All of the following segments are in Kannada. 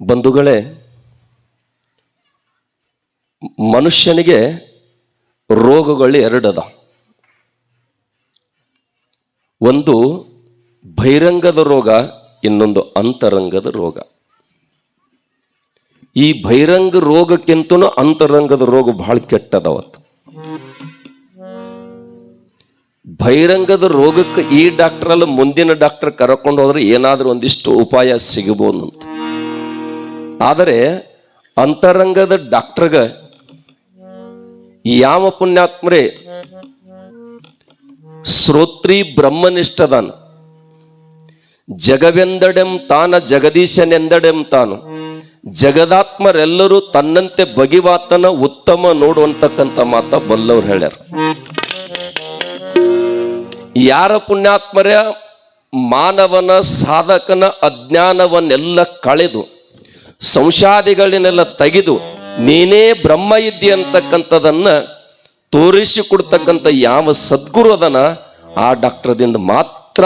ಬಂಧುಗಳೇ, ಮನುಷ್ಯನಿಗೆ ರೋಗಗಳು ಎರಡದ ಒಂದು ಬಹಿರಂಗದ ರೋಗ, ಇನ್ನೊಂದು ಅಂತರಂಗದ ರೋಗ. ಈ ಬಹಿರಂಗ ರೋಗಕ್ಕಿಂತನೂ ಅಂತರಂಗದ ರೋಗ ಬಹಳ ಕೆಟ್ಟದವತ್ತು. ಬಹಿರಂಗದ ರೋಗಕ್ಕೆ ಈ ಡಾಕ್ಟರ್ ಅಲ್ಲ ಮುಂದಿನ ಡಾಕ್ಟರ್ ಕರ್ಕೊಂಡು ಹೋದ್ರೆ ಏನಾದ್ರೂ ಒಂದಿಷ್ಟು ಉಪಾಯ ಸಿಗಬಹುದಂತ ಆದರೆ ಅಂತರಂಗದ ಡಾಕ್ಟರ್ಗ ಯಾವ ಪುಣ್ಯಾತ್ಮರೇ ಶ್ರೋತ್ರಿ ಬ್ರಹ್ಮನಿಷ್ಠದಾನ. ಜಗವೆಂದಡೆಂ ತಾನ ಜಗದೀಶನೆಂದಡೆಂ ತಾನು. ಜಗದಾತ್ಮರೆಲ್ಲರೂ ತನ್ನಂತೆ ಬಗಿವಾತನ ಉತ್ತಮ ನೋಡುವಂತಕ್ಕಂಥ ಮಾತ ಬಲ್ಲವ್ರು ಹೇಳ್ಯಾರ. ಯಾರ ಪುಣ್ಯಾತ್ಮರ ಮಾನವನ ಸಾಧಕನ ಅಜ್ಞಾನವನ್ನೆಲ್ಲ ಕಳೆದು ಸಂಶಾದಿಗಳನ್ನೆಲ್ಲ ತೆಗೆದು ನೀನೇ ಬ್ರಹ್ಮ ಇದ್ದಿ ಅಂತಕ್ಕಂಥದನ್ನ ತೋರಿಸಿಕೊಡ್ತಕ್ಕಂಥ ಯಾವ ಸದ್ಗುರು ಅದನ, ಆ ಡಾಕ್ಟರ್ದಿಂದ ಮಾತ್ರ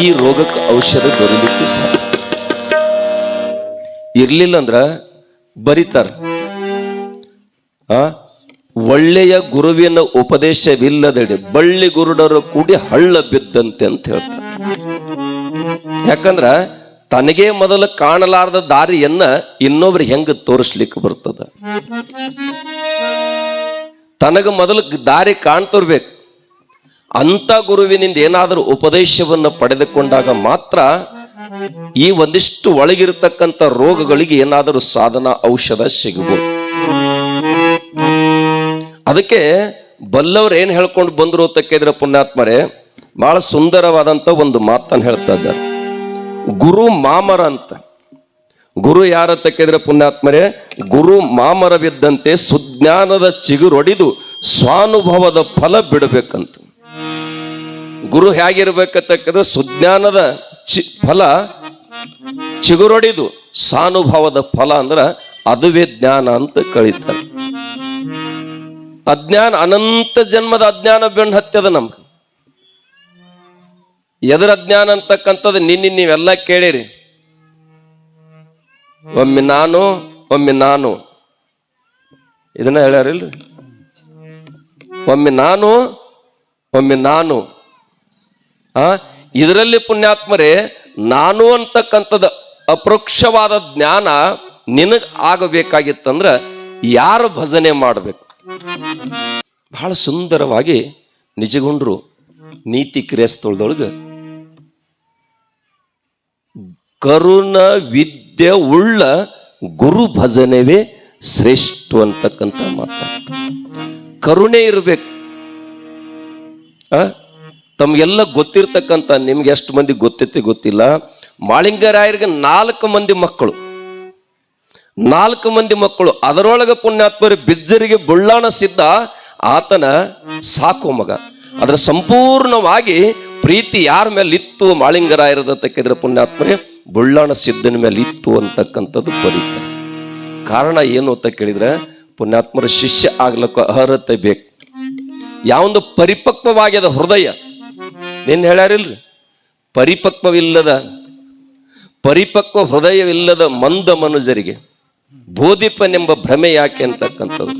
ಈ ರೋಗಕ್ಕೆ ಔಷಧ ದೊರೀಲಿಕ್ಕೆ ಸಾಧ್ಯ. ಇರ್ಲಿಲ್ಲ ಅಂದ್ರ ಬರಿತಾರ. ಒಳ್ಳೆಯ ಗುರುವಿನ ಉಪದೇಶವಿಲ್ಲದೆಡೆ ಬಳ್ಳಿ ಗುರುಡರು ಕೂಡಿ ಹಳ್ಳ ಬಿದ್ದಂತೆ ಅಂತ ಹೇಳ್ತಾರೆ. ಯಾಕಂದ್ರ ತನಗೇ ಮೊದಲು ಕಾಣಲಾರದ ದಾರಿಯನ್ನ ಇನ್ನೊಬ್ರು ಹೆಂಗ ತೋರಿಸ್ಲಿಕ್ಕೆ ಬರ್ತದ? ತನಗ ಮೊದಲು ದಾರಿ ಕಾಣ್ತಿರ್ಬೇಕು. ಅಂತ ಗುರುವಿನಿಂದ ಏನಾದರೂ ಉಪದೇಶವನ್ನು ಪಡೆದುಕೊಂಡಾಗ ಮಾತ್ರ ಈ ಒಂದಿಷ್ಟು ಒಳಗಿರತಕ್ಕಂಥ ರೋಗಗಳಿಗೆ ಏನಾದರೂ ಸಾಧನ, ಔಷಧ ಸಿಗಬಹುದು ಅದಕ್ಕೆ ಬಲ್ಲವ್ರು ಏನ್ ಹೇಳ್ಕೊಂಡು ಬಂದ್ರು ಅಂತ ಕೇಳಿದ್ರೆ ಪುಣ್ಯಾತ್ಮರೇ ಬಹಳ ಸುಂದರವಾದಂತ ಒಂದು ಮಾತನ್ನು ಹೇಳ್ತಾ ಇದ್ದಾರೆ. ಗುರು ಮಾಮರ ಅಂತ. ಗುರು ಯಾರ ತಕ್ಕಿದ್ರೆ ಪುಣ್ಯಾತ್ಮರೇ, ಗುರು ಮಾಮರವಿದ್ದಂತೆ ಸುಜ್ಞಾನದ ಚಿಗುರೊಡಿದು ಸ್ವಾನುಭವದ ಫಲ ಬಿಡಬೇಕಂತ. ಗುರು ಹೇಗಿರ್ಬೇಕಂತ ಕೇಳಿದ್ರೆ ಸುಜ್ಞಾನದ ಚಿ, ಫಲ ಚಿಗುರೊಡಿದು ಸಾನುಭವದ ಫಲ ಅಂದ್ರ ಅದುವೇ ಜ್ಞಾನ ಅಂತ ಕಳೀತಾರೆ. ಅಜ್ಞಾನ ಅನಂತ ಜನ್ಮದ ಅಜ್ಞಾನ ಬೆಣ್ಣ ಹತ್ಯದ ನಮ್ಗೆ. ಎದುರ ಅಜ್ಞಾನ ಅಂತಕ್ಕಂಥದ್ದು ನಿನ್ನೆ ನೀವೆಲ್ಲ ಕೇಳಿರಿ. ಒಮ್ಮೆ ನಾನು ಒಮ್ಮೆ ನಾನು. ಇದನ್ನ ಹೇಳ್ಯಾರಿಲ್ರಿ? ಒಮ್ಮೆ ನಾನು ಒಮ್ಮೆ ನಾನು. ಆ, ಇದರಲ್ಲಿ ಪುಣ್ಯಾತ್ಮರೇ, ನಾನು ಅಂತಕ್ಕಂಥದ್ದು ಅಪರೋಕ್ಷವಾದ ಜ್ಞಾನ ನಿನಗ್ ಆಗಬೇಕಾಗಿತ್ತಂದ್ರ ಯಾರು ಭಜನೆ ಮಾಡಬೇಕು? ಬಹಳ ಸುಂದರವಾಗಿ ನಿಜಗೊಂಡ್ರು ನೀತಿ ಕ್ರಿಯಸ್ತೊಳದೊಳಗ ಕರುಣ ವಿದ್ಯೆ ಉಳ್ಳ ಗುರು ಭಜನೆವೇ ಶ್ರೇಷ್ಠ ಅಂತಕ್ಕಂಥ ಮಾತ. ಕರುಣೆ ಇರಬೇಕು. ಆ? ತಮ್ಗೆಲ್ಲ ಗೊತ್ತಿರ್ತಕ್ಕಂಥ, ನಿಮ್ಗೆ ಎಷ್ಟು ಮಂದಿ ಗೊತ್ತೈತಿ ಗೊತ್ತಿಲ್ಲ. ಮಾಳಿಂಗರಾಯರಿಗೆ ನಾಲ್ಕು ಮಂದಿ ಮಕ್ಕಳು. ನಾಲ್ಕು ಮಂದಿ ಮಕ್ಕಳು. ಅದರೊಳಗೆ ಪುಣ್ಯಾತ್ಮರಿ ಬಿಜ್ಜರಿಗೆ ಬುಳ್ಳಾಣ ಸಿದ್ಧ ಆತನ ಸಾಕು ಮಗ. ಅದರ ಸಂಪೂರ್ಣವಾಗಿ ಪ್ರೀತಿ ಯಾರ ಮೇಲೆ ಇತ್ತು ಮಾಳಿಂಗರಾಯರದ ತಕ್ಕಿದ್ರೆ ಪುಣ್ಯಾತ್ಮರೇ, ಬುಳ್ಳಾಣ ಸಿದ್ಧನ ಮೇಲೆ ಇತ್ತು ಅಂತಕ್ಕಂಥದ್ದು ಬರೀತಾರೆ ಕಾರಣ ಏನು ಅಂತ ಕೇಳಿದ್ರೆ, ಪುಣ್ಯಾತ್ಮರ ಶಿಷ್ಯ ಆಗ್ಲಕ್ಕ ಅರ್ಹತೆ ಬೇಕು. ಯಾವೊಂದು ಪರಿಪಕ್ವವಾಗ್ಯದ ಹೃದಯ. ನಿನ್ನ ಹೇಳ್ಯಾರಿಲ್ರಿ? ಪರಿಪಕ್ವವಿಲ್ಲದ, ಪರಿಪಕ್ವ ಹೃದಯವಿಲ್ಲದ ಮಂದ ಮನುಜರಿಗೆ, ಬೋಧಿಪನೆಂಬ ಭ್ರಮೆ ಯಾಕೆ ಅಂತಕ್ಕಂಥದ್ದು?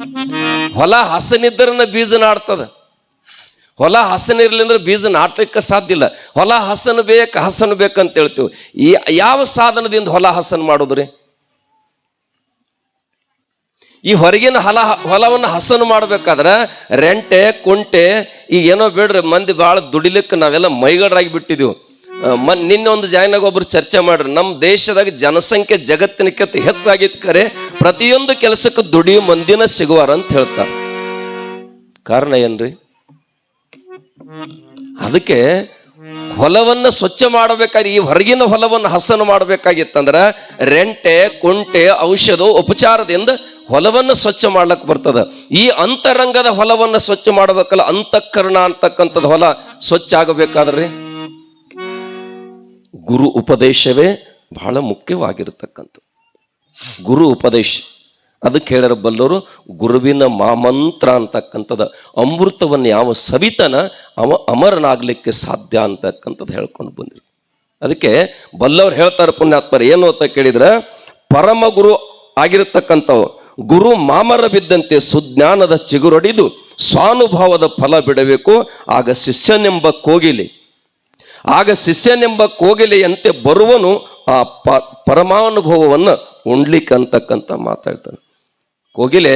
ಹೊಲ ಹಸನಿದ್ದರನ್ನ ಬೀಜ ನಾಡ್ತದ. ಹೊಲ ಹಸನಿರ್ಲಿ ಅಂದ್ರೆ ಬೀಜ ನಾಟಕ್ಕೆ ಸಾಧ್ಯ ಇಲ್ಲ. ಹೊಲ ಹಸನ ಬೇಕು, ಹಸನ ಬೇಕಂತ ಹೇಳ್ತೀವಿ. ಈ ಯಾವ ಸಾಧನದಿಂದ ಹೊಲ ಹಸನ ಮಾಡೋದ್ರಿ? ಈ ಹೊರಗಿನ ಹೊಲ, ಹೊಲವನ್ನು ಹಸನು ಮಾಡ್ಬೇಕಾದ್ರೆ ರೆಂಟೆ, ಕುಂಟೆ ಈಗ ಏನೋ ಬೇಡ್ರಿ, ಮಂದಿ ಭಾಳ ದುಡಿಲಿಕ್ಕೆ ನಾವೆಲ್ಲ ಮೈಗಡರಾಗಿ ಬಿಟ್ಟಿದ್ದೀವಿ ಮನ್, ನಿನ್ನೆ ಒಂದು ಒಬ್ರು ಚರ್ಚೆ ಮಾಡ್ರಿ ನಮ್ಮ ದೇಶದಾಗ ಜನಸಂಖ್ಯೆ ಜಗತ್ತಿನಕ್ಕಿಂತ ಹೆಚ್ಚಾಗಿತ್ತು ಕರೆ, ಪ್ರತಿಯೊಂದು ಕೆಲಸಕ್ಕೆ ದುಡಿಯೋ ಮಂದಿನ ಸಿಗುವಾರ ಅಂತ ಹೇಳ್ತಾರೆ. ಕಾರಣ ಏನ್ರಿ? ಅದಕ್ಕೆ ಹೊಲವನ್ನು ಸ್ವಚ್ಛ ಮಾಡಬೇಕಾದ್ರೆ ಈ ಹೊರಗಿನ ಹೊಲವನ್ನು ಹಸನು ಮಾಡಬೇಕಾಗಿತ್ತಂದ್ರೆ ರೆಂಟೆ, ಕುಂಟೆ, ಔಷಧ, ಉಪಚಾರದಿಂದ ಹೊಲವನ್ನು ಸ್ವಚ್ಛ ಮಾಡ್ಲಕ್ ಬರ್ತದ. ಈ ಅಂತರಂಗದ ಹೊಲವನ್ನು ಸ್ವಚ್ಛ ಮಾಡಬೇಕಲ್ಲ, ಅಂತಃಕರಣ ಅಂತಕ್ಕಂಥದ್ದು ಹೊಲ ಸ್ವಚ್ಛ ಆಗಬೇಕಾದ್ರೆ? ಗುರು ಉಪದೇಶವೇ ಬಹಳ ಮುಖ್ಯವಾಗಿರತಕ್ಕಂಥ ಗುರು ಉಪದೇಶ. ಅದಕ್ಕೆ ಹೇಳ್ಯಾರ ಬಲ್ಲವರು, ಗುರುವಿನ ಮಾಮಂತ್ರ ಅಂತಕ್ಕಂಥದ್ದು ಅಮೃತವನ್ನು ಯಾವ ಸವಿತನ ಅವ ಅಮರನಾಗಲಿಕ್ಕೆ ಸಾಧ್ಯ ಅಂತಕ್ಕಂಥದ್ದು ಹೇಳ್ಕೊಂಡು ಬಂದಿರು. ಅದಕ್ಕೆ ಬಲ್ಲವ್ರು ಹೇಳ್ತಾರೆ ಪುಣ್ಯಾತ್ಮರು, ಏನು ಅಂತ ಕೇಳಿದ್ರೆ ಪರಮ ಗುರು ಆಗಿರತಕ್ಕಂಥವು, ಗುರು ಮಾಮರ ಬಿದ್ದಂತೆ ಸುಜ್ಞಾನದ ಚಿಗುರೊಡಿದು ಸ್ವಾನುಭಾವದ ಫಲ ಬಿಡಬೇಕು, ಆಗ ಶಿಷ್ಯನೆಂಬ ಕೋಗಿಲೆ, ಆಗ ಶಿಷ್ಯನೆಂಬ ಕೋಗಿಲೆಯಂತೆ ಬರುವನು ಆ ಪ ಪರಮಾನುಭವವನ್ನು ಉಣ್ಲಿಕ್ಕೆ ಅಂತಕ್ಕಂಥ ಮಾತಾಡ್ತಾನೆ. ಕೋಗಿಲೆ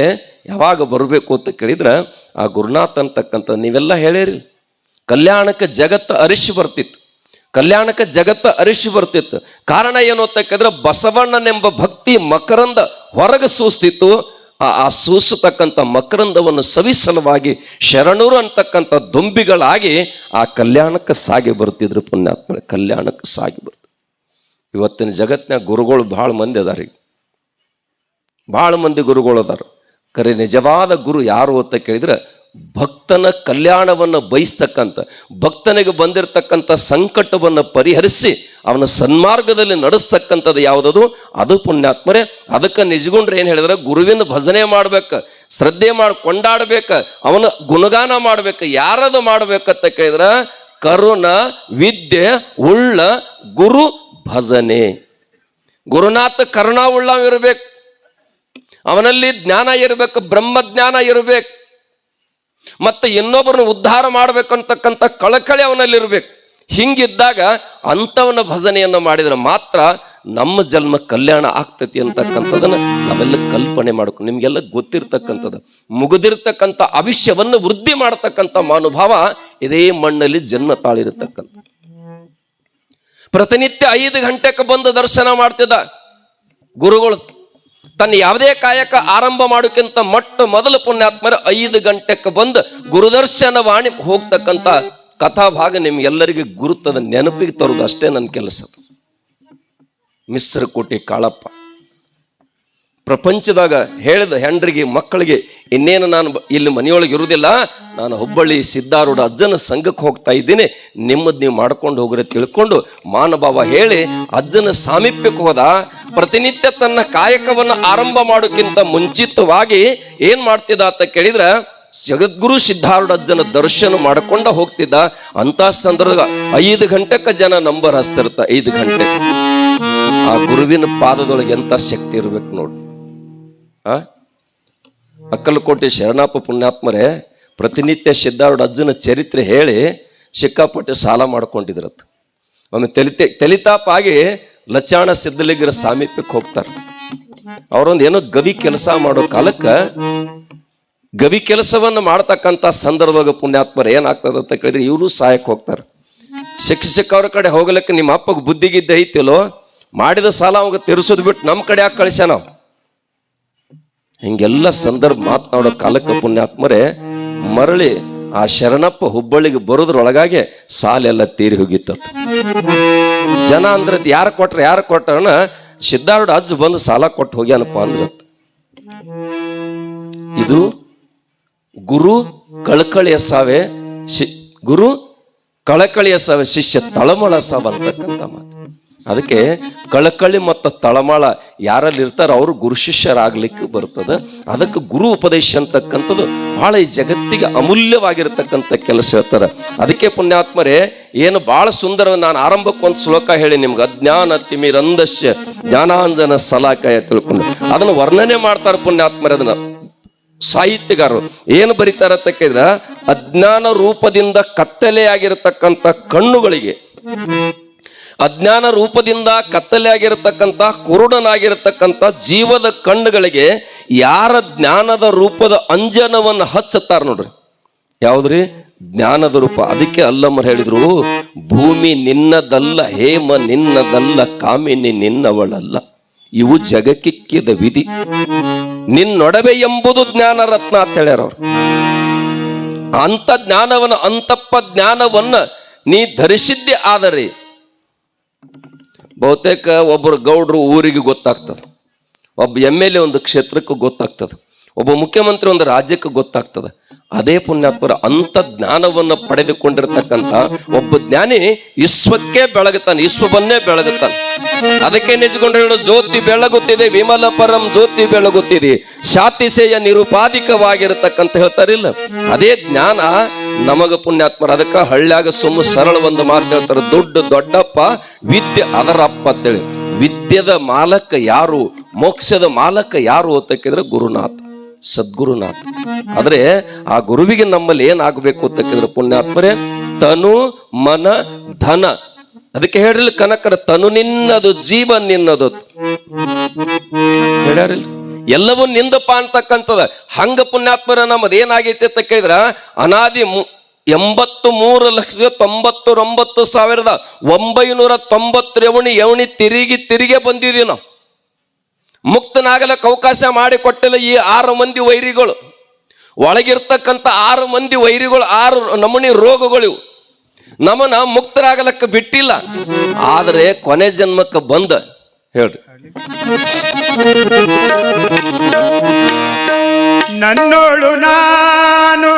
ಯಾವಾಗ ಬರಬೇಕು ಅಂತ ಕೇಳಿದ್ರೆ, ಆ ಗುರುನಾಥ್ ಅಂತಕ್ಕಂಥ ನೀವೆಲ್ಲ ಹೇಳಿರಿ ಕಲ್ಯಾಣಕ್ಕೆ ಜಗತ್ತು ಅರಿಶಿ ಬರ್ತಿತ್ತು. ಕಲ್ಯಾಣಕ್ಕೆ ಜಗತ್ತ ಅರಿಶಿ ಬರ್ತಿತ್ತು. ಕಾರಣ ಏನು ಅಂತಕ್ಕಂದ್ರೆ ಬಸವಣ್ಣನೆಂಬ ಭಕ್ತಿ ಮಕರಂದ ಹೊರಗೆ ಸೂಸ್ತಿತ್ತು. ಆ ಸೂಸತಕ್ಕಂಥ ಮಕರಂದವನ್ನು ಸವಿಸಲವಾಗಿ ಶರಣರು ಅಂತಕ್ಕಂಥ ದೊಂಬಿಗಳಾಗಿ ಆ ಕಲ್ಯಾಣಕ್ಕೆ ಸಾಗಿ ಬರ್ತಿದ್ರು ಪುಣ್ಯಾತ್ಮ ಕಲ್ಯಾಣಕ್ಕೆ ಸಾಗಿ ಬರ್ತಿದ್ರು ಇವತ್ತಿನ ಜಗತ್ತಿನ ಗುರುಗಳು ಭಾಳ ಮಂದಿ ಅದಾರ. ಈಗ ಭಾಳ ಮಂದಿ ಗುರುಗಳು ಅದಾರ. ಕರೆ ನಿಜವಾದ ಗುರು ಯಾರು ಅಂತ ಕೇಳಿದ್ರೆ ಭಕ್ತನ ಕಲ್ಯಾಣವನ್ನು ಬಯಸ್ತಕ್ಕಂಥ, ಭಕ್ತನಿಗೆ ಬಂದಿರತಕ್ಕಂಥ ಸಂಕಟವನ್ನು ಪರಿಹರಿಸಿ ಅವನ ಸನ್ಮಾರ್ಗದಲ್ಲಿ ನಡೆಸ್ತಕ್ಕಂಥದ್ದು ಯಾವುದದು? ಅದು ಪುಣ್ಯಾತ್ಮರೇ. ಅದಕ್ಕೆ ನಿಜಗುಂಡ್ರೆ ಏನು ಹೇಳಿದ್ರೆ ಗುರುವಿನ ಭಜನೆ ಮಾಡ್ಬೇಕು, ಶ್ರದ್ಧೆ ಮಾಡಿ ಕೊಂಡಾಡ್ಬೇಕು, ಅವನ ಗುಣಗಾನ ಮಾಡ್ಬೇಕು, ಯಾರದು ಮಾಡ್ಬೇಕಂತ ಕೇಳಿದ್ರೆ ಕರುಣ, ವಿದ್ಯೆ, ಉಳ್ಳ, ಗುರು, ಭಜನೆ. ಗುರುನಾಥ ಕರುಣಾ ಇರಬೇಕು. ಅವನಲ್ಲಿ ಜ್ಞಾನ ಇರಬೇಕು, ಬ್ರಹ್ಮಜ್ಞಾನ ಇರಬೇಕು, ಮತ್ತೆ ಇನ್ನೊಬ್ಬರನ್ನ ಉದ್ಧಾರ ಮಾಡ್ಬೇಕಂತಕ್ಕಂಥ ಕಳಕಳಿ ಅವನಲ್ಲಿ ಇರಬೇಕು ಹಿಂಗಿದ್ದಾಗ ಅಂಥವನ ಭಜನೆಯನ್ನು ಮಾಡಿದ್ರೆ ಮಾತ್ರ ನಮ್ಮ ಜನ್ಮ ಕಲ್ಯಾಣ ಆಗ್ತತಿ ಅಂತಕ್ಕಂಥದನ್ನ ನಾವೆಲ್ಲ ಕಲ್ಪನೆ ಮಾಡಬೇಕು ನಿಮಗೆಲ್ಲ ಗೊತ್ತಿರ್ತಕ್ಕಂಥದ್ದು. ಮುಗಿದಿರ್ತಕ್ಕಂಥ ಅವಿಷ್ಯವನ್ನು ವೃದ್ಧಿ ಮಾಡತಕ್ಕಂಥ ಮನೋಭಾವ ಇದೇ ಮಣ್ಣಲ್ಲಿ ಜನ್ಮ ತಾಳಿರತಕ್ಕಂಥ. ಪ್ರತಿನಿತ್ಯ ಐದು ಗಂಟೆಗೆ ಬಂದು ದರ್ಶನ ಮಾಡ್ತಿದ್ದ ಗುರುಗಳು ತನ್ನ ಯಾವುದೇ ಕಾಯಕ ಆರಂಭ ಮಾಡೋಕ್ಕಿಂತ ಮೊಟ್ಟ ಮೊದಲು ಪುಣ್ಯಾತ್ಮರ ಐದು ಗಂಟೆಗೆ ಬಂದು ಗುರುದರ್ಶನ ವಾಣಿ ಹೋಗ್ತಕ್ಕಂಥ ಕಥಾಭಾಗ ನಿಮ್ಗೆಲ್ಲರಿಗೆ ಗುರುತದ ನೆನಪಿಗೆ ತರೋದು ಅಷ್ಟೇ ನನ್ನ ಕೆಲಸ. ಮಿಶ್ರ ಕೋಟಿ ಕಾಳಪ್ಪ. ಪ್ರಪಂಚದಾಗ ಹೇಳಿದ ಹೆಂಡ್ರಿಗೆ, ಮಕ್ಕಳಿಗೆ, ಇನ್ನೇನು ನಾನು ಇಲ್ಲಿ ಮನೆಯೊಳಗೆ ಇರುವುದಿಲ್ಲ, ನಾನು ಹುಬ್ಬಳ್ಳಿ ಸಿದ್ಧಾರೂಢ ಅಜ್ಜನ ಸಂಘಕ್ಕೆ ಹೋಗ್ತಾ ಇದ್ದೀನಿ, ನಿಮ್ಮದು ನೀವು ಮಾಡ್ಕೊಂಡು ಹೋಗ್ರೆ ತಿಳ್ಕೊಂಡು ಮಾನಭಾವ ಹೇಳಿ ಅಜ್ಜನ ಸಾಮೀಪ್ಯಕ್ಕೆ ಹೋದ. ಪ್ರತಿನಿತ್ಯ ತನ್ನ ಕಾಯಕವನ್ನು ಆರಂಭ ಮಾಡೋಕ್ಕಿಂತ ಮುಂಚಿತವಾಗಿ ಏನ್ ಮಾಡ್ತಿದ್ದ ಅಂತ ಕೇಳಿದ್ರೆ, ಜಗದ್ಗುರು ಸಿದ್ಧಾರೂಢ ಅಜ್ಜನ ದರ್ಶನ ಮಾಡ್ಕೊಂಡ ಹೋಗ್ತಿದ್ದ. ಅಂತ ಸಂದರ್ಭ ಐದು ಗಂಟೆಕ ಜನ ನಂಬರ್ ಹಚ್ತಿರ್ತ ಐದು ಗಂಟೆ ಆ ಗುರುವಿನ ಪಾದದೊಳಗೆ ಎಂತ ಶಕ್ತಿ ಇರ್ಬೇಕು ನೋಡು. ಆ? ಅಕ್ಕಲಕೋಟೆ ಶರಣಪ್ಪ ಪುಣ್ಯಾತ್ಮರೇ, ಪ್ರತಿನಿತ್ಯ ಸಿದ್ಧಾರೂಢ ಅಜ್ಜನ ಚರಿತ್ರೆ ಹೇಳಿ ಸಿಕ್ಕಾಪಟ್ಟೆ ಸಾಲ ಮಾಡ್ಕೊಂಡಿದ್ರತ್ ಒಮ್ಮೆ ತಲಿತೆ, ತಲಿತಾಪ ಆಗಿ ಲಚಾಣ ಸಿದ್ಧಲಿಗರ ಸಾಮೀಪ್ಯಕ್ಕೆ ಹೋಗ್ತಾರೆ. ಅವರೊಂದು ಏನೋ ಗವಿ ಕೆಲಸ ಮಾಡೋ ಕಾಲಕ್ಕೆ ಗವಿ ಕೆಲಸವನ್ನು ಮಾಡ್ತಕ್ಕಂಥ ಸಂದರ್ಭದಾಗ ಪುಣ್ಯಾತ್ಮರು ಏನಾಗ್ತದೆ ಅಂತ ಕೇಳಿದ್ರೆ ಇವರು ಸಹಾಯಕ್ಕೆ ಹೋಗ್ತಾರೆ. ಶಿಕ್ಷಕವ್ರ ಕಡೆ ಹೋಗ್ಲಿಕ್ಕೆ ನಿಮ್ಮ ಅಪ್ಪಗೆ ಬುದ್ಧಿಗಿದ್ದ ಐತಿಲೋ ಮಾಡಿದ ಸಾಲ ಅವಾಗ ತೀರಿಸೋದು ಬಿಟ್ಟು ನಮ್ಮ ಕಡೆ ಯಾಕೆ ಕಳಿಸ್ಯ ನಾವು ಹಿಂಗೆಲ್ಲ ಸಂದರ್ಭ ಮಾತನಾಡೋ ಕಾಲಕ್ಕೆ ಪುಣ್ಯಾತ್ಮರೇ, ಮರಳಿ ಆ ಶರಣಪ್ಪ ಹುಬ್ಬಳ್ಳಿಗೆ ಬರೋದ್ರೊಳಗಾಗಿ ಸಾಲೆಲ್ಲ ತೀರಿ ಹೋಗಿತ್ತತ್ತು ಜನ ಅಂದ್ರೆ ಯಾರು ಕೊಟ್ರೆ, ಯಾರು ಕೊಟ್ರನ ಸಿದ್ಧಾರೂಢ ಅಜ್ಜ ಬಂದು ಸಾಲ ಕೊಟ್ಟು ಹೋಗ್ಯಾನಪ್ಪ ಅಂದ್ರ ಇದು ಗುರು ಕಳಕಳಿಯ ಸಾವೆ ಶಿ, ಗುರು ಕಳಕಳಿಯ ಸಾವೆ ಶಿಷ್ಯ ತಳಮಳ ಸಾವ ಅಂತಕ್ಕಂಥ ಮಾತು. ಅದಕ್ಕೆ ಕಳಕಳಿ ಮತ್ತು ತಳಮಾಳ ಯಾರಲ್ಲಿ ಇರ್ತಾರೋ ಅವರು ಗುರು ಶಿಷ್ಯರಾಗ್ಲಿಕ್ಕೆ ಬರ್ತದೆ. ಅದಕ್ಕೆ ಗುರು ಉಪದೇಶ ಅಂತಕ್ಕಂಥದ್ದು ಬಹಳ ಈ ಜಗತ್ತಿಗೆ ಅಮೂಲ್ಯವಾಗಿರ್ತಕ್ಕಂಥ ಕೆಲಸ ಹೇಳ್ತಾರೆ. ಅದಕ್ಕೆ ಪುಣ್ಯಾತ್ಮರೇ, ಏನು ಭಾಳ ಸುಂದರ ನಾನು ಆರಂಭಕ್ಕೆ ಒಂದು ಶ್ಲೋಕ ಹೇಳಿ ನಿಮ್ಗೆ. ಅಜ್ಞಾನ ತಿಮಿರಂದಶ್ಯ ಜ್ಞಾನಾಂಜನ ಸಲಾಕಾಯ ತಿಳ್ಕೊಂಡು. ಅದನ್ನು ವರ್ಣನೆ ಮಾಡ್ತಾರೆ ಪುಣ್ಯಾತ್ಮರೇ ಅದನ್ನ. ಸಾಹಿತ್ಯಗಾರರು ಏನು ಬರೀತಾರೆ ಅಂತ ಕೇಳಿದ್ರೆ, ಅಜ್ಞಾನ ರೂಪದಿಂದ ಕತ್ತಲೆಯಾಗಿರತಕ್ಕಂಥ ಕಣ್ಣುಗಳಿಗೆ ಅಜ್ಞಾನ ರೂಪದಿಂದ ಕತ್ತಲೆಯಾಗಿರತಕ್ಕಂಥ ಕುರುಡನಾಗಿರತಕ್ಕಂಥ ಜೀವದ ಕಣ್ಣುಗಳಿಗೆ ಯಾರ ಜ್ಞಾನದ ರೂಪದ ಅಂಜನವನ್ನು ಹಚ್ಚುತ್ತಾರೆ ನೋಡ್ರಿ. ಯಾವ್ದ್ರಿ? ಜ್ಞಾನದ ರೂಪ. ಅದಕ್ಕೆ ಅಲ್ಲಮ್ಮರು ಹೇಳಿದ್ರು, ಭೂಮಿ ನಿನ್ನದಲ್ಲ, ಹೇಮ ನಿನ್ನದಲ್ಲ, ಕಾಮಿನಿ ನಿನ್ನವಳಲ್ಲ. ಇವು ಜಗಕ್ಕಿಕ್ಕಿದ ವಿಧಿ. ನಿನ್ನೊಡವೆ ಎಂಬುದು ಜ್ಞಾನ ರತ್ನ ಅಂತ ಹೇಳ್ಯಾರ ಅವ್ರು. ಅಂತ ಜ್ಞಾನವನ್ನ ಅಂತಪ್ಪ ಜ್ಞಾನವನ್ನ ನೀ ಧರಿಸಿದ್ದೆ ಆದರೆ ಬಹುತೇಕ ಒಬ್ಬರು ಗೌಡ್ರು ಊರಿಗೆ ಗೊತ್ತಾಗ್ತದೆ. ಒಬ್ಬ ಎಂ ಎಲ್ ಎ ಒಂದು ಕ್ಷೇತ್ರಕ್ಕೆ ಗೊತ್ತಾಗ್ತದೆ. ಒಬ್ಬ ಮುಖ್ಯಮಂತ್ರಿ ಒಂದು ರಾಜ್ಯಕ್ಕೆ ಗೊತ್ತಾಗ್ತದೆ. ಅದೇ ಪುಣ್ಯಾತ್ಮರ ಅಂತ ಜ್ಞಾನವನ್ನು ಪಡೆದುಕೊಂಡಿರ್ತಕ್ಕಂಥ ಒಬ್ಬ ಜ್ಞಾನಿ ವಿಶ್ವಕ್ಕೆ ಬೆಳಗುತ್ತಾನೆ, ವಿಶ್ವವನ್ನೇ ಬೆಳಗುತ್ತಾನೆ. ಅದಕ್ಕೆ ನಿಜಗೊಂಡ ಹೇಳು, ಜ್ಯೋತಿ ಬೆಳಗುತ್ತಿದೆ, ವಿಮಲ ಪರಂ ಜ್ಯೋತಿ ಬೆಳಗುತ್ತಿದೆ. ಶಾತಿಸೆಯ ನಿರುಪಾಧಿಕವಾಗಿರತಕ್ಕಂತ ಹೇಳ್ತಾರಿಲ್ಲ ಅದೇ ಜ್ಞಾನ ನಮಗ ಪುಣ್ಯಾತ್ಮರ, ಅದಕ್ಕ ಹಳ್ಳ್ಯಾಗ ಸುಮ್ಮ ಸರಳ ಒಂದು ಮಾತು ಹೇಳ್ತಾರೆ, ದೊಡ್ಡ ದೊಡ್ಡಪ್ಪ, ವಿದ್ಯೆ ಅದರಪ್ಪ ಅಂತೇಳಿ. ವಿದ್ಯದ ಮಾಲಕ ಯಾರು, ಮೋಕ್ಷದ ಮಾಲಕ ಯಾರು ಅಂತಕ್ಕಿದ್ರೆ ಗುರುನಾಥ. ಸದ್ಗುರುನಾಥ. ಆದ್ರೆ ಆ ಗುರುವಿಗೆ ನಮ್ಮಲ್ಲಿ ಏನಾಗಬೇಕು ಅಂತಕ್ಕಿದ್ರೆ ಪುಣ್ಯಾತ್ಮರೇ, ತನು ಮನ, ಧನ. ಅದಕ್ಕೆ ಹೇಳಿರಲಿ ಕನಕರ, ತನು ನಿನ್ನದು, ಜೀವ ನಿನ್ನದು ಎಲ್ಲವೂ ನಿಂದಪ್ಪ ಅಂತಕ್ಕಂಥದ ಹಂಗ ಪುಣ್ಯಾತ್ಮರ ನಮ್ಮದು ಏನಾಗೈತೆ ಅಂತ ಕೇಳಿದ್ರ, ಅನಾದಿ ಎಂಬತ್ತು ಮೂರು ಲಕ್ಷದ ತೊಂಬತ್ತೊಂಬತ್ತು ಸಾವಿರದ ಒಂಬೈನೂರ ತೊಂಬತ್ತು ಯವಣಿ ಯವಣಿ ತಿರುಗಿ ತಿರುಗೇ ಬಂದಿದೀವಿ ನಾವು. ಮುಕ್ತನಾಗಲಕ್ಕೆ ಅವಕಾಶ ಮಾಡಿಕೊಟ್ಟಿಲ್ಲ ಈ ಆರು ಮಂದಿ ವೈರಿಗಳು. ಒಳಗಿರ್ತಕ್ಕಂಥ ಆರು ಮಂದಿ ವೈರಿಗಳು, ಆರು ನಮೂನಿ ರೋಗಗಳಿವು ನಮನ ಮುಕ್ತರಾಗಲಕ್ಕೆ ಬಿಟ್ಟಿಲ್ಲ. ಆದರೆ ಕೊನೆ ಜನ್ಮಕ್ಕೆ ಬಂದ. ಹೇಳ್ರಿ. ನನ್ನೋಳು ನಾನು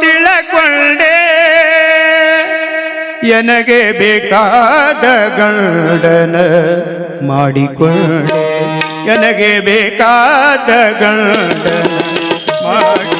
ತಿಳಕೊಂಡೆ. ಎನಗೆ ಬೇಕಾದ ಗಂಡನ ಮಾಡಿಕೊಂಡೆ. ಎನಗೆ ಬೇಕಾದ ಗಂಡನ ಮಾಡಿಕೊಂಡೆ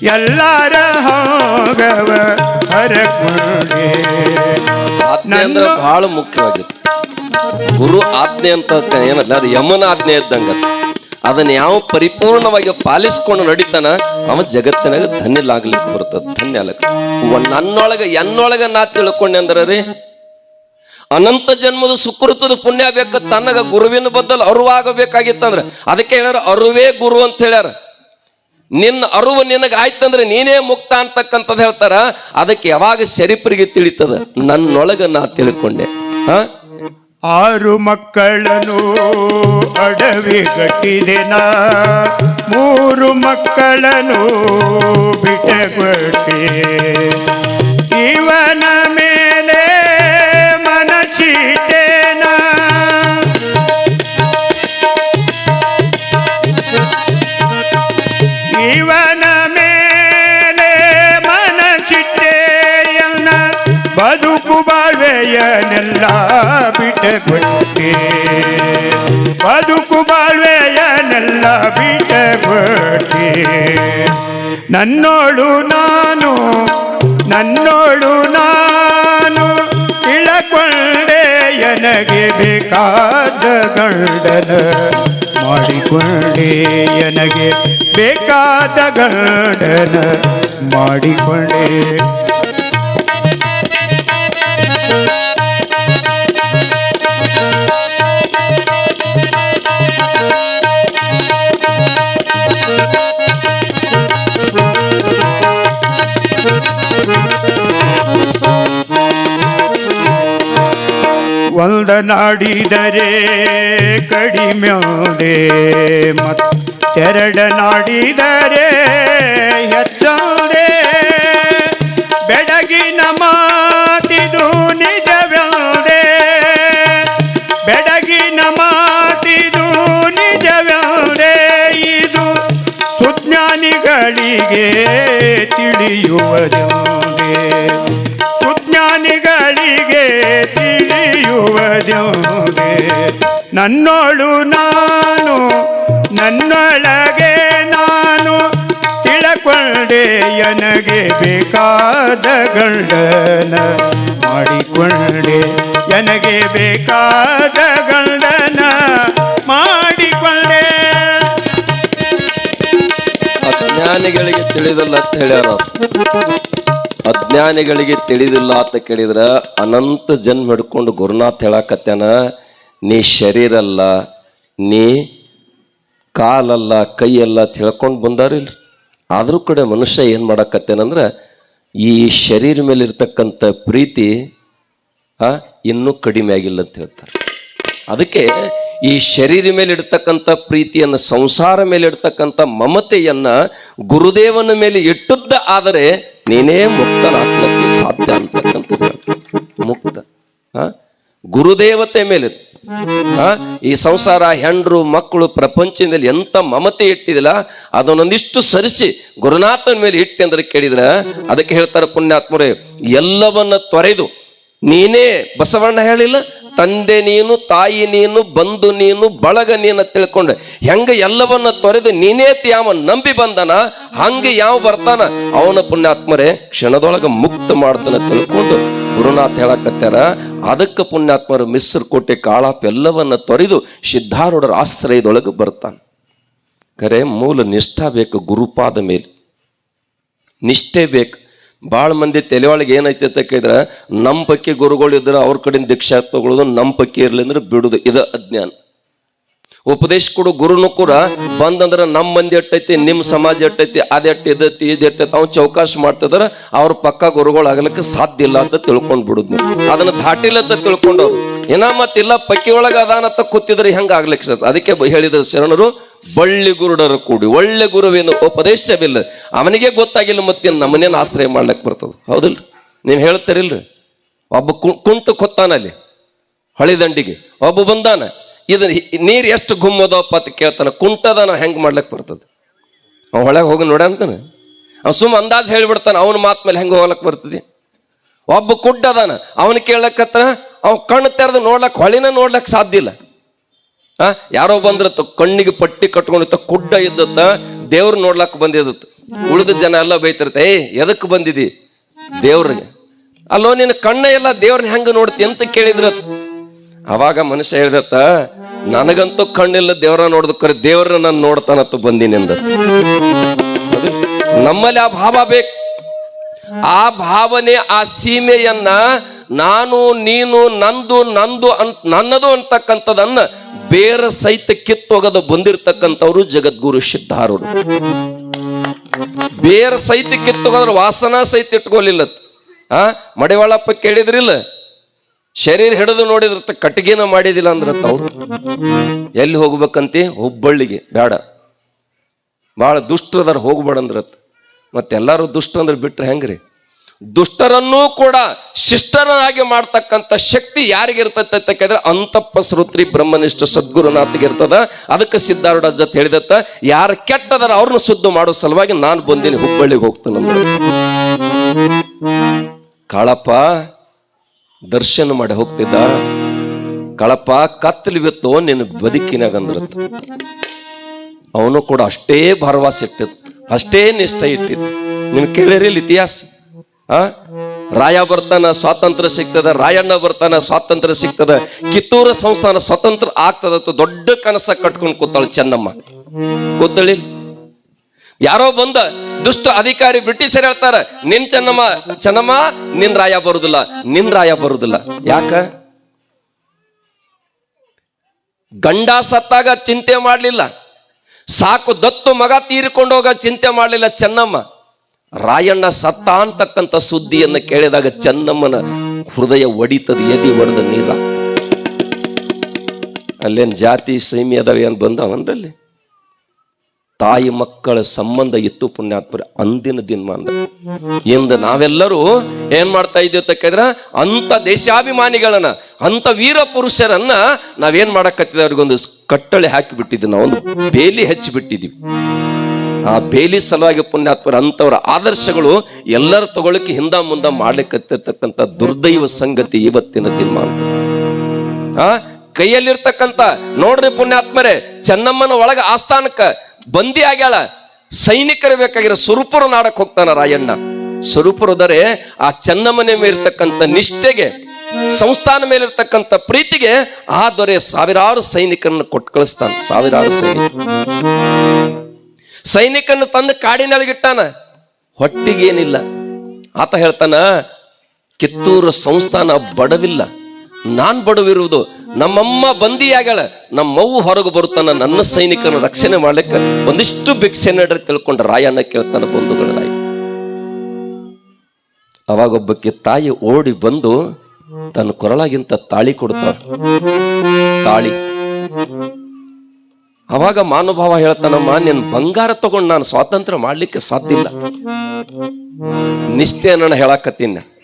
ಎಲ್ಲರ ಹೋಗವ ಹರಕೊಂಡೆ ಆಜ್ಞೆ ಅಂದ್ರೆ ಬಹಳ ಮುಖ್ಯವಾಗಿತ್ತು. ಗುರು ಆಜ್ಞೆ ಅಂತ ಏನಲ್ಲ ಅದು ಯಮನ ಆಜ್ಞೆ ಇದ್ದಂಗ. ಅದನ್ನ ಯಾವ ಪರಿಪೂರ್ಣವಾಗಿ ಪಾಲಿಸ್ಕೊಂಡು ನಡೀತಾನ ಅವ ಜಗತ್ತಿನಾಗ ಧನ್ಯಲಾಗ್ಲಿಕ್ಕೆ ಬರ್ತದ. ಧನ್ಯ ನನ್ನೊಳಗ ಎನ್ನೊಳಗ ನಾ ತಿಳ್ಕೊಂಡೆ ಅಂದ್ರ ರೀ ಅನಂತ ಜನ್ಮದ ಸುಕೃತದ ಪುಣ್ಯ ಬೇಕ ತನ್ನಗ ಗುರುವಿನ ಬದಲು ಅರುವಾಗಬೇಕಾಗಿತ್ತಂದ್ರ ಅದಕ್ಕೆ ಹೇಳ್ಯಾರ ಅರುವೇ ಗುರು ಅಂತ ಹೇಳ್ಯಾರ. ನಿನ್ನ ಅರುವು ನಿನಗೆ ನೀನೇ ಮುಕ್ತ ಅಂತಕ್ಕಂಥದ್ದು ಹೇಳ್ತಾರ. ಅದಕ್ಕೆ ಯಾವಾಗ ಶರೀಫರಿಗೆ ತಿಳಿತದ? ನನ್ನೊಳಗ ನಾ ತಿಳ್ಕೊಂಡೆ. ಆರು ಮಕ್ಕಳನ್ನು ಅಡವಿ ಕಟ್ಟಿದೆನ ಮೂರು ಮಕ್ಕಳನ್ನು ಬಿಟ ಇವನ ಮೇಲೆ ಬಾಳ್ವೆಯನೆಲ್ಲ ಬಿಟ್ಟಗೊಟ್ಟೆ ಬದುಕು ಬಾಳ್ವೆಯನೆಲ್ಲ ಬಿಟ್ಟಗೊಟ್ಟೆ ನನ್ನೋಳು ನಾನು ನನ್ನೋಳು ನಾನು ತಿಳಕೊಂಡೆ ಎನಗೆ ಬೇಕಾದ ಗಂಡನ. ಮಾಡಿಕೊಂಡೆ ಎನಗೆ ಬೇಕಾದ ಗಂಡನ. ಮಾಡಿಕೊಂಡೆ ಒಂದ ನಾಡಿದರೆ ಮತ್ತೆರಡನಾಡಿದರೆ ಮತ್ತೆರಡ ನಾಡಿದರೆ ಹೆಚ್ಚದೆ ಬೆಡಗಿನ ಮಾತಿದು ನಿಜವೇ ಬೆಡಗಿನ ಮಾತಿದು ನಿಜವೇ ಇದು ಸುಜ್ಞಾನಿಗಳಿಗೆ ತಿಳಿಯುವುದೆಂದೇ ತಿಳಿಯುವುದೆಂದೇ ನನ್ನೋಳು ನಾನು, ನನ್ನೊಳಗೆ ನಾನು ತಿಳಕೊಂಡೆ ಎನಗೆ ಬೇಕಾದ ಗಂಡನ. ಮಾಡಿಕೊಂಡೆ ಎನಗೆ ಬೇಕಾದ ಗಂಡನ. ಮಾಡಿಕೊಂಡೆ ಅಜ್ಞಾನಿಗಳಿಗೆ ತಿಳಿದಲ್ಲ ಅಂತ ಹೇಳ್ಯಾರ ಅಜ್ಞಾನಿಗಳಿಗೆ ತಿಳಿದಿಲ್ಲ ಅಂತ ಕೇಳಿದ್ರ ಅನಂತ ಜನ್ಮ ಹಿಡ್ಕೊಂಡು ಗುರುನಾಥ್ ಹೇಳಾಕತ್ತೇನ, ನೀ ಶರೀರ ಅಲ್ಲ, ನೀ ಕಾಲಲ್ಲ, ಕೈಯಲ್ಲ ತಿಳ್ಕೊಂಡು ಬಂದಾರಿಲ್ರಿ ಆದರೂ ಕಡೆ ಮನುಷ್ಯ ಏನು ಮಾಡಕತ್ತೇನಂದ್ರ ಈ ಶರೀರ ಮೇಲೆ ಇರ್ತಕ್ಕಂಥ ಪ್ರೀತಿ ಇನ್ನೂ ಕಡಿಮೆ ಆಗಿಲ್ಲ ಅಂತ ಹೇಳ್ತಾರೆ. ಅದಕ್ಕೆ ಈ ಶರೀರ ಮೇಲೆ ಇಡ್ತಕ್ಕಂಥ ಪ್ರೀತಿಯನ್ನ, ಸಂಸಾರ ಮೇಲೆ ಇಡ್ತಕ್ಕಂಥ ಮಮತೆಯನ್ನು ಗುರುದೇವನ ಮೇಲೆ ಇಟ್ಟದ್ದ ಆದರೆ ನೀನೇ ಮುಕ್ತನಾಗ್ಲಕ್ಕೆ ಸಾಧ್ಯ ಹೇಳ್ತಾರೆ. ಮುಕ್ತ? ಗುರುದೇವತೆ ಮೇಲೆ ಈ ಸಂಸಾರ ಹೆಂಡ್ರು, ಮಕ್ಕಳು, ಪ್ರಪಂಚದಲ್ಲಿ ಎಂತ ಮಮತೆ ಇಟ್ಟಿದಿಲ್ಲ ಅದನ್ನೊಂದಿಷ್ಟು ಸರಿಸಿ ಗುರುನಾಥನ ಮೇಲೆ ಇಟ್ಟಿ ಅಂದ್ರೆ ಕೇಳಿದ್ರ ಅದಕ್ಕೆ ಹೇಳ್ತಾರೆ ಪುಣ್ಯಾತ್ಮರೇ, ಎಲ್ಲವನ್ನ ತೊರೆದು ನೀನೇ ಬಸವಣ್ಣ ಹೇಳಿಲ್ಲ ತಂದೆ ನೀನು, ತಾಯಿ ನೀನು, ಬಂಧು ನೀನು, ಬಳಗ ನೀನು ತಿಳ್ಕೊಂಡೆ ಹೆಂಗ ಎಲ್ಲವನ್ನ ತೊರೆದು ನೀನೇ ಯಾವ ನಂಬಿ ಬಂದನ, ಹಂಗೆ ಯಾವ ಬರ್ತಾನ? ಅವನ ಪುಣ್ಯಾತ್ಮರೇ, ಕ್ಷಣದೊಳಗ ಮುಕ್ತ ಮಾಡ್ತಾನ ತಿಳ್ಕೊಂಡು ಗುರುನಾಥ್ ಹೇಳಕತ್ತಾರ. ಅದಕ್ಕೆ ಪುಣ್ಯಾತ್ಮರು ಮಿಸ್ರ, ಕೋಟೆ, ಕಾಳಾಪ ಎಲ್ಲವನ್ನ ತೊರೆದು ಸಿದ್ಧಾರೂಢರ ಆಶ್ರಯದೊಳಗೆ ಬರ್ತಾನೆ. ಕರೆ ಮೂಲ ನಿಷ್ಠಾ ಬೇಕು, ಗುರುಪಾದ ಮೇಲೆ. ನಿಷ್ಠೆ ಬೇಕು. ಭಾಳ ಮಂದಿ ತಲೆ ಒಳಗೆ ಏನೈತೆ ಅಂತ ಕೇಳಿದ್ರೆ ನಮ್ಮ ಪಕ್ಕಿ ಗುರುಗಳು ಇದ್ರೆ ಅವ್ರ ಕಡೆಯಿಂದ ದೀಕ್ಷಾ ತಗೊಳ್ಳೋದು ನಮ್ಮ ಪಕ್ಕಿ ಇರಲಿ ಅಂದ್ರೆ ಬಿಡುದು ಇದು ಅಜ್ಞಾನ. ಉಪದೇಶ ಕೊಡು, ಗುರುನು ಕೂಡ ಬಂದಂದ್ರೆ ನಮ್ಮ ಮಂದಿ ಎಟ್ಟೈತಿ ನಿಮ್ಮ ಸಮಾಜ ಎಟ್ಟೈತಿ ಅದೆಟ್ಟು ಇದೈತಿ, ಇದು ಎಟ್ಟೈತಿ ಅವ್ನು ಚೌಕಾಶ್ ಮಾಡ್ತಿದಾರ, ಅವ್ರ ಪಕ್ಕ ಗುರುಗಳು ಆಗ್ಲಿಕ್ಕೆ ಸಾಧ್ಯ ಇಲ್ಲ ಅಂತ ತಿಳ್ಕೊಂಡ್ ಬಿಡುದು ಅದನ್ನ ದಾಟಿಲ್ಲ ಅಂತ ತಿಳ್ಕೊಂಡವ್ರು. ಏನ ಮತ್ತಿಲ್ಲ ಪಕ್ಕಿ ಒಳಗ ಅಂತ ಕೂತಿದ್ರೆ ಹೆಂಗ ಆಗ್ಲಿಕ್ಕೆ? ಅದಕ್ಕೆ ಹೇಳಿದ ಶರಣರು, ಬಳ್ಳಿ ಗುರುಡರು ಕೂಡಿ, ಒಳ್ಳೆ ಗುರುವೇನು ಉಪದೇಶವಿಲ್ಲ. ಅವನಿಗೆ ಗೊತ್ತಾಗಿಲ್ಲ ಮತ್ತೆ ನಮ್ಮನೇನು ಆಶ್ರಯ ಮಾಡ್ಲಿಕ್ಕೆ ಬರ್ತದ. ಹೌದಿಲ್ರಿ? ನೀವು ಹೇಳ್ತಾರಿಲ್ರಿ? ಒಬ್ಬ ಕುಂಟು ಕೊತ್ತಾನಲ್ಲಿ ಹಳೆ ದಂಡಿಗೆ. ಒಬ್ಬ ಬಂದಾನ ಇದು ನೀರು ಎಷ್ಟು ಗುಮ್ಮದಪ್ಪ ಅಂತ ಕುಂಟದ ಕುಂಟದನ ಹೆಂಗೆ ಮಾಡ್ಲಿಕ್ಕೆ ಬರ್ತದೆ? ಅವ ಒಳಗೆ ಹೋಗಿ ನೋಡ ಅಂತಾನೆ. ಅವ್ ಸುಮ್ಮ ಅಂದಾಜ್ ಹೇಳ್ಬಿಡ್ತಾನೆ, ಅವನ ಮಾತ್ ಮೇಲೆ ಹೆಂಗೆ ಹೋಗ್ಲಕ್ ಬರ್ತದೆ? ಒಬ್ಬ ಕುಡ್ಡ ಅದಾನ, ಅವನು ಕೇಳಕತ್ರ ಅವ್ ಕಣ್ಣು ತೆರೆದು ನೋಡ್ಲಕ್, ಹೊಳಿನ ನೋಡ್ಲಕ್ ಸಾಧ್ಯ ಇಲ್ಲ. ಆ, ಯಾರೋ ಬಂದ್ರತ್ತ, ಕಣ್ಣಿಗೆ ಪಟ್ಟಿ ಕಟ್ಕೊಂಡಿತ್ತ ಕುಡ್ಡ ಇದ್ದತ್ತ, ದೇವ್ರ ನೋಡ್ಲಕ್ ಬಂದಿದ್ದತ್ತ. ಉಳಿದ ಜನ ಎಲ್ಲ ಬೈತಿರ್ತ ಏ ಎದಕ್ಕೆ ಬಂದಿದಿ ದೇವ್ರಿಗೆ? ಅಲ್ಲೋ ನಿನ್ನ ಕಣ್ಣ ಎಲ್ಲ ದೇವ್ರನ್ನ ಹೆಂಗ ನೋಡ್ತಿ ಅಂತ ಕೇಳಿದ್ರತ್. ಅವಾಗ ಮನುಷ್ಯ ಹೇಳ್ದತ್ತ, ನನಗಂತೂ ಕಣ್ಣಿಲ್ಲ ದೇವ್ರ ನೋಡ್ದಕ್ಕರೆ ದೇವ್ರ ನಾನು ನೋಡ್ತಾನತ್ತು ಬಂದೀನಿ ಅಂದ. ನಮ್ಮಲ್ಲಿ ಆ ಭಾವ ಬೇಕು. ಆ ಭಾವನೆ, ಆ ಸೀಮೆಯನ್ನ ನಾನು, ನೀನು, ನಂದು ನಂದು ಅಂತ ನನ್ನದು ಅಂತಕ್ಕಂಥದನ್ನ ಬೇರೆ ಸಹಿತ ಕಿತ್ತೊಗದು ಬಂದಿರತಕ್ಕಂಥವ್ರು ಜಗದ್ಗುರು ಸಿದ್ಧಾರು ಬೇರೆ ಸಹಿತ ಕಿತ್ತೊಗದ್ರ ವಾಸನಾ ಸಹಿತ ಇಟ್ಕೊಲಿಲ್ಲ ಆ, ಮಡಿವಾಳಪ್ಪ ಕೇಳಿದ್ರಿಲ್ಲ? ಶರೀರ ಹಿಡಿದು ನೋಡಿದ್ರ ಕಟ್ಟಿಗೆನ ಮಾಡಿದಿಲ್ಲ ಅಂದ್ರತ್ತ ಅವ್ರು ಎಲ್ಲಿ ಹೋಗ್ಬೇಕಂತಿ? ಹುಬ್ಬಳ್ಳಿಗೆ. ಬೇಡ. ಭಾಳ ದುಷ್ಟ್ರದಾರ ಹೋಗ್ಬೇಡ ಮತ್ತೆ ಮತ್ತೆಲ್ಲರೂ ದುಷ್ಟ ಅಂದ್ರೆ ಬಿಟ್ರೆ ಹೆಂಗ್ರಿ? ದುಷ್ಟರನ್ನೂ ಕೂಡ ಶಿಷ್ಟರನ್ನಾಗಿ ಮಾಡ್ತಕ್ಕಂಥ ಶಕ್ತಿ ಯಾರಿಗಿರ್ತೈತೆ ಅಂತ ಅಂತಪ್ಪ ಶ್ರೋತ್ರಿ ಬ್ರಹ್ಮನಿಷ್ಠ ಸದ್ಗುರುನಾಥಿಗೆ ಇರ್ತದ. ಅದಕ್ಕೆ ಸಿದ್ಧಾರೂಢ ಜೊತೆ ಹೇಳಿದತ್ತ ಯಾರು ಕೆಟ್ಟದಾರ ಅವ್ರನ್ನ ಶುದ್ಧ ಮಾಡೋ ಸಲುವಾಗಿ ನಾನು ಬಂದೀನಿ ಹುಬ್ಬಳ್ಳಿಗೆ ಹೋಗ್ತಾನಂದ್ರೆ. ಕಾಳಪ್ಪ ದರ್ಶನ ಮಾಡಿ ಹೋಗ್ತಿದ್ದ. ಕಳಪ ಕತ್ತಲಿ ಬಿತ್ತು ನಿನ್ನ ಬದುಕಿನಾಗ ಅಂದ್ರತ್ತ ಅವನು ಕೂಡ ಅಷ್ಟೇ ಭರವಸೆ ಇಟ್ಟಿದ್. ಅಷ್ಟೇ ನಿಷ್ಠೆ ಇಟ್ಟಿದ್. ನಿನ್ ಕೇಳಿರಿ ಇತಿಹಾಸ? ಆ? ರಾಯ ಬರ್ತಾನ, ಸ್ವಾತಂತ್ರ್ಯ ಸಿಗ್ತದ, ರಾಯಣ್ಣ ಬರ್ತಾನ, ಸ್ವಾತಂತ್ರ್ಯ ಸಿಗ್ತದ, ಕಿತ್ತೂರ ಸಂಸ್ಥಾನ ಸ್ವತಂತ್ರ ಆಗ್ತದ ದೊಡ್ಡ ಕನಸ ಕಟ್ಕೊಂಡು ಕೂತಾಳ ಚೆನ್ನಮ್ಮ. ಕೂತಳಿ ಯಾರೋ ಬಂದ ದುಷ್ಟ ಅಧಿಕಾರಿ ಬ್ರಿಟಿಷರ್ ಹೇಳ್ತಾರ, ನಿನ್ ಚೆನ್ನಮ್ಮ ಚೆನ್ನಮ್ಮ, ನಿನ್ ರಾಯ ಬರುದಿಲ್ಲ, ನಿನ್ ರಾಯ ಬರುದಿಲ್ಲ. ಯಾಕ? ಗಂಡ ಸತ್ತಾಗ ಚಿಂತೆ ಮಾಡಲಿಲ್ಲ. ಸಾಕು ದತ್ತು ಮಗ ತೀರಿಕೊಂಡೋಗ ಚಿಂತೆ ಮಾಡಲಿಲ್ಲ. ಚೆನ್ನಮ್ಮ, ರಾಯಣ್ಣ ಸತ್ತ ಅಂತಕ್ಕಂಥ ಸುದ್ದಿಯನ್ನ ಕೇಳಿದಾಗ ಚೆನ್ನಮ್ಮನ ಹೃದಯ ಒಡಿತದ, ಎದಿ ಒಡೆದ ನೀರಾಗ್ತದೆ. ಅಲ್ಲೇನ್ ಜಾತಿ ಸೀಮಿ ಅದಾವೆ ಬಂದವನ್ರಲ್ಲಿ ತಾಯಿ ಮಕ್ಕಳ ಸಂಬಂಧ ಇತ್ತು ಪುಣ್ಯಾತ್ಮರ ಅಂದಿನ ದಿನಮಾನ ಎಂದು ನಾವೆಲ್ಲರೂ ಏನ್ ಮಾಡ್ತಾ ಇದ್ದೀವಿ ಅಂತ ದೇಶಾಭಿಮಾನಿಗಳನ್ನ ಅಂತ ವೀರ ಪುರುಷರನ್ನ ನಾವೇನ್ ಮಾಡಕತ್ತಿದ್ವಿ? ಅವ್ರಿಗೊಂದು ಕಟ್ಟಳೆ ಹಾಕಿ ಬಿಟ್ಟಿದ್ವಿ. ಒಂದು ಬೇಲಿ ಹಚ್ಚಿ ಬಿಟ್ಟಿದ್ದೀವಿ ಆ ಬೇಲಿ ಸಲುವಾಗಿ ಪುಣ್ಯಾತ್ಮರ ಅಂತವರ ಆದರ್ಶಗಳು ಎಲ್ಲರ ತಗೊಳಕ್ಕೆ ಹಿಂದ ಮುಂದ ಮಾಡ್ಲಿಕ್ಕತ್ತಿರ್ತಕ್ಕಂಥ ದುರ್ದೈವ ಸಂಗತಿ ಇವತ್ತಿನ ದಿನಮಾನ ಆ, ಕೈಯಲ್ಲಿರ್ತಕ್ಕಂಥ, ನೋಡ್ರಿ ಪುಣ್ಯಾತ್ಮರೇ, ಚೆನ್ನಮ್ಮನ ಒಳಗ ಆಸ್ಥಾನಕ್ಕ ಬಂದಿ ಆಗ್ಯಾಳ. ಸೈನಿಕರ ಬೇಕಾಗಿರೋ ಸುರುಪುರ ನಾಡಕ್ ಹೋಗ್ತಾನ ರಾಯಣ್ಣ. ಸುರುಪುರದರೆ ಆ ಚನ್ನಮನೆ ಮೇಲಿರ್ತಕ್ಕಂಥ ನಿಷ್ಠೆಗೆ, ಸಂಸ್ಥಾನ ಮೇಲಿರ್ತಕ್ಕಂಥ ಪ್ರೀತಿಗೆ ಆ ದೊರೆ ಸಾವಿರಾರು ಸೈನಿಕರನ್ನು ಕೊಟ್ಟು ಕಳಿಸ್ತಾನೆ, ಸಾವಿರಾರು ಸೈನಿಕರು. ಸೈನಿಕನ್ನು ತಂದು ಕಾಡಿನೊಳಗಿಟ್ಟಾನ ಹೊಟ್ಟಿಗೇನಿಲ್ಲ. ಆತ ಹೇಳ್ತಾನ, ಕಿತ್ತೂರು ಸಂಸ್ಥಾನ ಬಡವಿಲ್ಲ. ನಾನ್ ಬಡವಿರುವುದು, ನಮ್ಮಮ್ಮ ಬಂದಿಯಾಗಳ ನಮ್ಮವ್ವ ಹೊರಗೆ ಬರುತ್ತಾನ, ನನ್ನ ಸೈನಿಕನ ರಕ್ಷಣೆ ಮಾಡ್ಲಿಕ್ಕೆ ಒಂದಿಷ್ಟು ಭಿಕ್ಷೆ ನಡ್ರಿ ತಿಳ್ಕೊಂಡು ರಾಯಣ್ಣ ಕೇಳ್ತಾನ ಬಂಧುಗಳ ರಾಯ. ಅವಾಗ ಒಬ್ಬಕ್ಕೆ ತಾಯಿ ಓಡಿ ಬಂದು ತನ್ನ ಕೊರಳಾಗಿಂತ ತಾಳಿ ಕೊಡ್ತಾಳ. ತಾಳಿ. ಅವಾಗ ಮಾನುಭಾವ ಹೇಳ್ತಾನಮ್ಮ ನಿನ್ನ ಬಂಗಾರ ತಗೊಂಡು ನಾನು ಸ್ವಾತಂತ್ರ್ಯ ಮಾಡ್ಲಿಕ್ಕೆ ಸಾಧ್ಯ ಇಲ್ಲ. ನಿಷ್ಠೆ ನಾನು ಹೇಳಕತ್ತೀನಿ.